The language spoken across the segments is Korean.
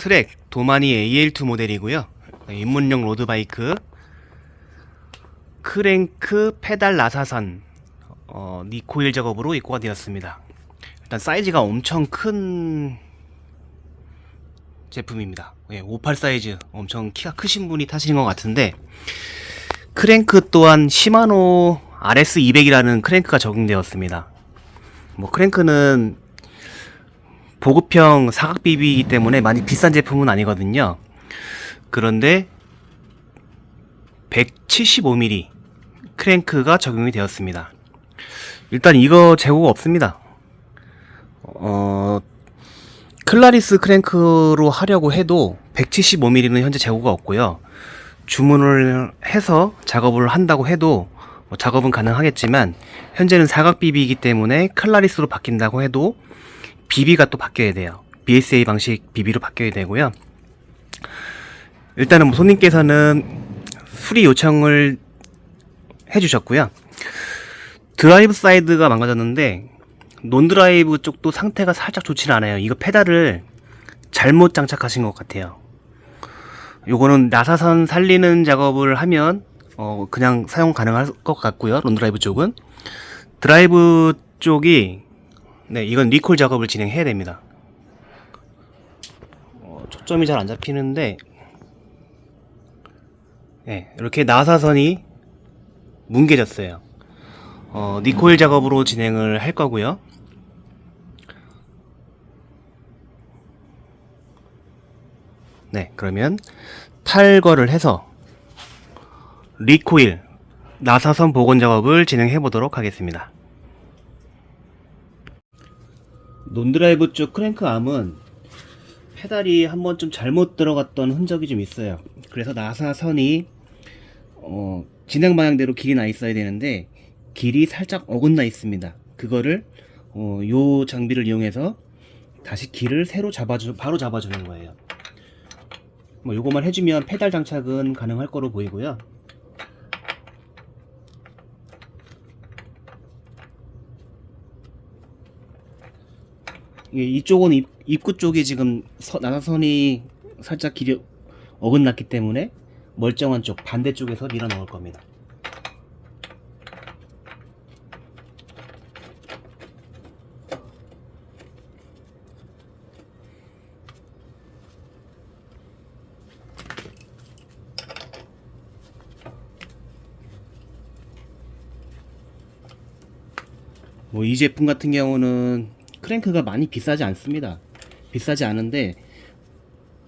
트랙 도마니 AL2 모델이고요. 입문용 로드바이크 크랭크 페달 나사선 어, 니코일 작업으로 입고가 되었습니다. 일단 사이즈가 엄청 큰 제품입니다. 예, 58 사이즈 엄청 키가 크신 분이 타시는 것 같은데 크랭크 또한 시마노 RS200이라는 크랭크가 적용되었습니다. 뭐 크랭크는 보급형 사각 비비이기 때문에 많이 비싼 제품은 아니거든요. 그런데 175mm 크랭크가 적용이 되었습니다. 일단 이거 재고가 없습니다. 어, 클라리스 크랭크로 하려고 해도 175mm는 현재 재고가 없고요. 주문을 해서 작업을 한다고 해도 뭐 작업은 가능하겠지만 현재는 사각 비비이기 때문에 클라리스로 바뀐다고 해도 비비가 또 바뀌어야 돼요. BSA 방식 비비로 바뀌어야 되고요. 일단은 뭐 손님께서는 수리 요청을 해주셨고요. 드라이브 사이드가 망가졌는데 논드라이브 쪽도 상태가 살짝 좋지는 않아요. 이거 페달을 잘못 장착하신 것 같아요. 요거는 나사선 살리는 작업을 하면 어 그냥 사용 가능할 것 같고요. 논드라이브 쪽은 드라이브 쪽이 네 이건 리콜 작업을 진행해야 됩니다. 어, 초점이 잘 안 잡히는데 네, 이렇게 나사선이 뭉개졌어요. 어, 니콜 작업으로 진행을 할 거고요. 네, 그러면 탈거를 해서 리코일 나사선 복원 작업을 진행해 보도록 하겠습니다. 논드라이브 쪽 크랭크 암은 페달이 한번 좀 잘못 들어갔던 흔적이 좀 있어요. 그래서 나사선이 어, 진행 방향대로 길이 나 있어야 되는데 길이 살짝 어긋나 있습니다. 그거를 어, 요 장비를 이용해서 다시 길을 새로 잡아주 바로 잡아주는 거예요. 뭐 요거만 해주면 페달 장착은 가능할 거로 보이고요. 이게 이쪽은 입, 입구 쪽이 지금 서, 나사선이 살짝 길이 어긋났기 때문에 멀쩡한 쪽 반대쪽에서 밀어 넣을 겁니다. 뭐 이 제품 같은 경우는 크랭크가 많이 비싸지 않습니다. 비싸지 않은데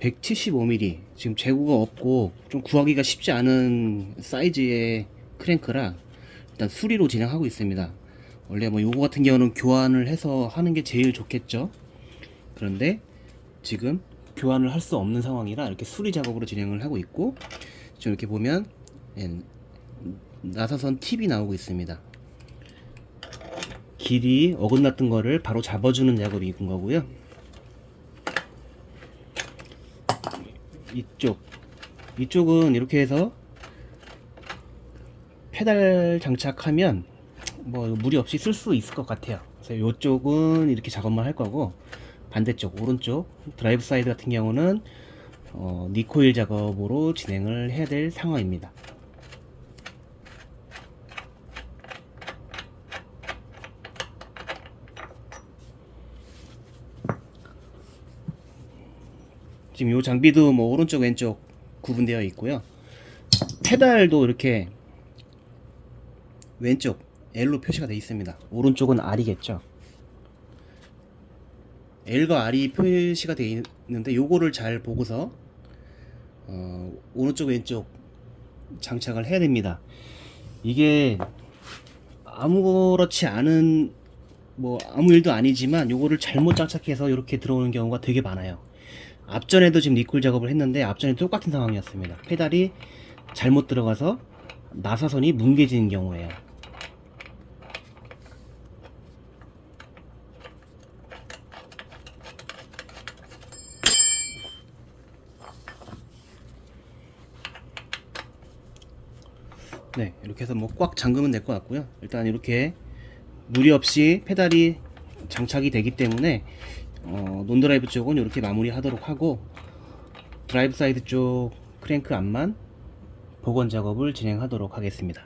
175mm 지금 재고가 없고 좀 구하기가 쉽지 않은 사이즈의 크랭크라 일단 수리로 진행하고 있습니다. 원래 뭐 요거 같은 경우는 교환을 해서 하는 게 제일 좋겠죠. 그런데 지금 교환을 할 수 없는 상황이라 이렇게 수리 작업으로 진행을 하고 있고 지금 이렇게 보면 예, 나사선 팁이 나오고 있습니다. 길이 어긋났던 거를 바로 잡아주는 작업이 있는 거고요. 이쪽 이쪽은 이렇게 해서 페달 장착하면 뭐 무리 없이 쓸 수 있을 것 같아요. 그래서 이쪽은 이렇게 작업만 할 거고 반대쪽 오른쪽 드라이브 사이드 같은 경우는 어, 니코일 작업으로 진행을 해야 될 상황입니다. 지금 이 장비도 뭐 오른쪽 왼쪽 구분되어 있고요. 페달도 이렇게 왼쪽 L로 표시가 되어 있습니다. 오른쪽은 R이겠죠. L과 R이 표시가 되어 있는데 요거를 잘 보고서 어, 오른쪽 왼쪽 장착을 해야 됩니다. 이게 아무렇지 않은 뭐 아무 일도 아니지만 요거를 잘못 장착해서 이렇게 들어오는 경우가 되게 많아요. 앞전에도 지금 니콜 작업을 했는데 앞전에 똑같은 상황이었습니다. 페달이 잘못 들어가서 나사선이 뭉개지는 경우에요. 네, 이렇게 해서 뭐 꽉 잠그면 될 것 같고요. 일단 이렇게 무리 없이 페달이 장착이 되기 때문에 어, 논드라이브 쪽은 이렇게 마무리하도록 하고 드라이브 사이드 쪽 크랭크 앞만 복원 작업을 진행하도록 하겠습니다.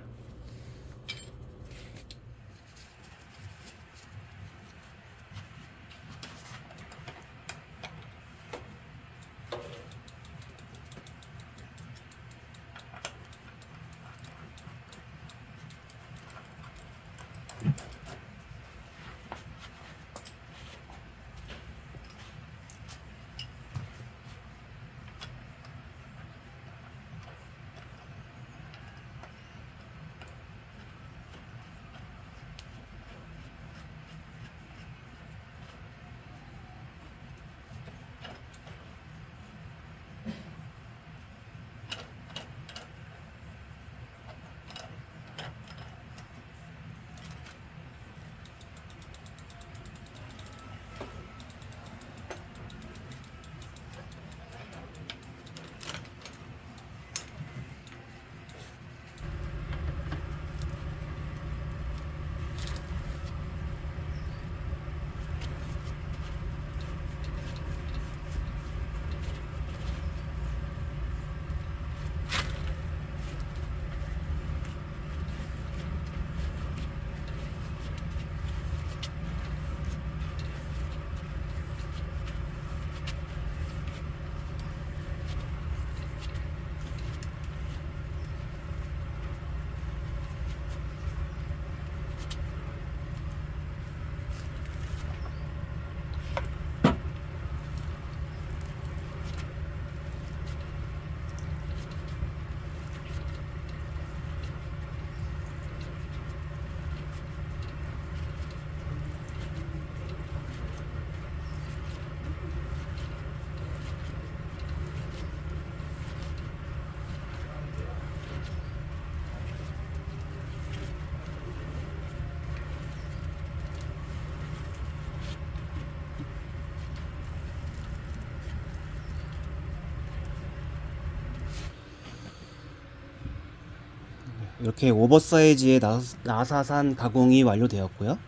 이렇게 오버사이즈의 나, 나사산 가공이 완료되었고요.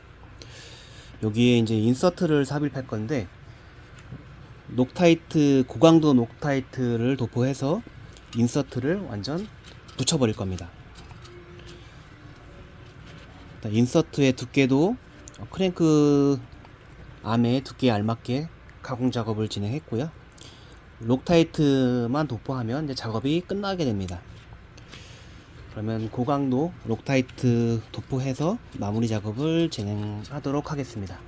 여기에 이제 인서트를 삽입할 건데 녹타이트 고강도 녹타이트를 도포해서 인서트를 완전 붙여버릴 겁니다. 인서트의 두께도 크랭크 암의 두께에 알맞게 가공 작업을 진행했고요. 록타이트만 도포하면 이제 작업이 끝나게 됩니다. 그러면 고강도 록타이트 도포해서 마무리 작업을 진행하도록 하겠습니다.